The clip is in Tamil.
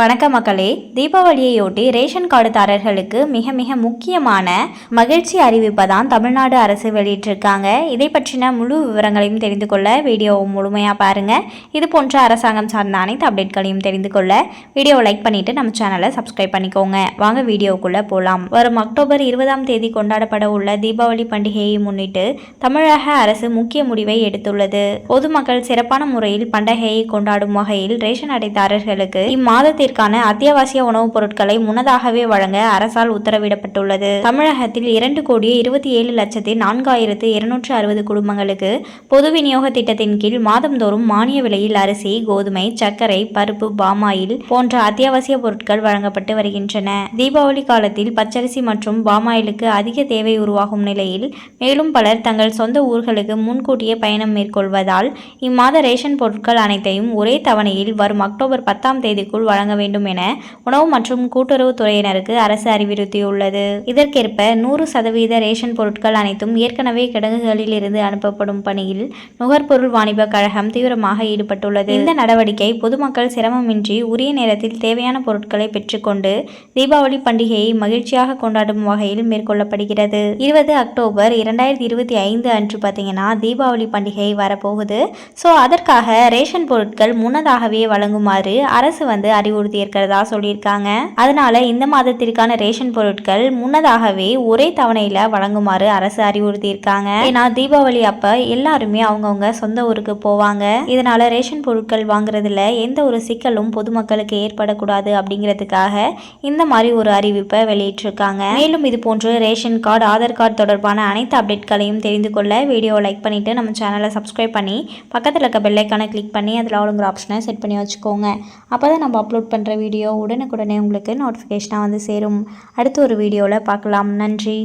வணக்க மக்களே. தீபாவளியையொட்டி ரேஷன் கார்டுதாரர்களுக்கு மிக மிக முக்கியமான மகிழ்ச்சி அறிவிப்பை தான் தமிழ்நாடு அரசு வெளியிட்டிருக்காங்க. இதை பற்றின முழு விவரங்களையும் தெரிந்து கொள்ள வீடியோவை முழுமையாக பாருங்கள் இது போன்ற அரசாங்கம் சார்ந்த அனைத்து அப்டேட்களையும் தெரிந்து கொள்ள வீடியோவை லைக் பண்ணிவிட்டு நம்ம சேனலை சப்ஸ்கிரைப் பண்ணிக்கோங்க. வாங்க வீடியோக்குள்ளே போகலாம் வரும் அக்டோபர் இருபதாம் தேதி கொண்டாடப்பட உள்ள தீபாவளி பண்டிகையை முன்னிட்டு தமிழக அரசு முக்கிய முடிவை எடுத்துள்ளது. பொதுமக்கள் சிறப்பான முறையில் பண்டிகையை கொண்டாடும் வகையில் ரேஷன் அடைத்தாரர்களுக்கு இம்மாதத்தை மாதத்திற்கான அத்தியாவசிய உணவுப் பொருட்களை முன்னதாகவே வழங்க அரசால் உத்தரவிடப்பட்டுள்ளது. தமிழகத்தில் இரண்டு கோடியே இருபத்தி ஏழு லட்சத்தி நான்காயிரத்து இருநூற்று அறுபது குடும்பங்களுக்கு பொது விநியோக திட்டத்தின் கீழ் மாதந்தோறும் மானிய விலையில் அரிசி கோதுமை சர்க்கரை பருப்பு பாமாயில் போன்ற அத்தியாவசிய பொருட்கள் வழங்கப்பட்டு வருகின்றன. தீபாவளி காலத்தில் பச்சரிசி மற்றும் பாமாயிலுக்கு அதிக தேவை உருவாகும் நிலையில் மேலும் பலர் தங்கள் சொந்த ஊர்களுக்கு முன்கூட்டியே பயணம் மேற்கொள்வதால் இம்மாத ரேஷன் பொருட்கள் அனைத்தையும் ஒரே தவணையில் வரும் அக்டோபர் பத்தாம் தேதிக்குள் வழங்க வேண்டும் என உணவு மற்றும் கூட்டுறவு துறையினருக்கு அரசு அறிவுறுத்தியுள்ளது. இதற்கேற்ப நூறு சதவீத ரேஷன் பொருட்கள் அனைத்தும் ஏற்கனவே கிடங்குகளில் இருந்து அனுப்பப்படும் பணியில் நுகர்பொருள் வாணிப கழகம் தீவிரமாக ஈடுபட்டுள்ளது. இந்த நடவடிக்கை பொதுமக்கள் சிரமமின்றி உரிய நேரத்தில் தேவையான பொருட்களை பெற்றுக்கொண்டு தீபாவளி பண்டிகையை மகிழ்ச்சியாக கொண்டாடும் வகையில் மேற்கொள்ளப்படுகிறது. இருபது அக்டோபர் இரண்டாயிரத்தி இருபத்தி ஐந்து அன்று பார்த்தீங்கன்னா தீபாவளி பண்டிகை வரப்போகுது. ஸோ அதற்காக ரேஷன் பொருட்கள் முன்னதாகவே வழங்குமாறு அரசு வந்து அறிவுறுத்தி உறுதி இருக்கிறதா சொல்லியிருக்காங்க. அதனால இந்த மாதத்திற்கான ரேஷன் பொருட்கள் முன்னதாகவே ஒரே தவணையில வழங்குமாறு அரசு அறிவுறுத்தி இருக்காங்க ஏன்னா தீபாவளி அப்ப எல்லாருமே அவங்கவுங்க சொந்த ஊருக்கு போவாங்க. இதனால ரேஷன் பொருட்கள் வாங்குறதுல எந்த ஒரு சிக்கலும் பொதுமக்களுக்கு ஏற்படக்கூடாது அப்படிங்கிறதுக்காக இந்த மாதிரி ஒரு அறிவிப்பை வெளியிட்டிருக்காங்க. மேலும் இது போன்று ரேஷன் கார்டு ஆதார் கார்டு தொடர்பான அனைத்து அப்டேட்களையும் தெரிந்து கொள்ள வீடியோ லைக் பண்ணிட்டு நம்ம சேனலை சப்ஸ்கிரைப் பண்ணி பக்கத்தில் இருக்க பெல்லைக்கான கிளிக் பண்ணி அதில் ஆளுங்கிற ஆப்ஷனை செட் பண்ணி வச்சுக்கோங்க. அப்போ தான் நம்ம அப்லோட் பண்ணுற வீடியோ உடனுக்குடனே உங்களுக்கு நோட்டிஃபிகேஷனாக வந்து சேரும். அடுத்த ஒரு வீடியோவில் பார்க்கலாம். நன்றி.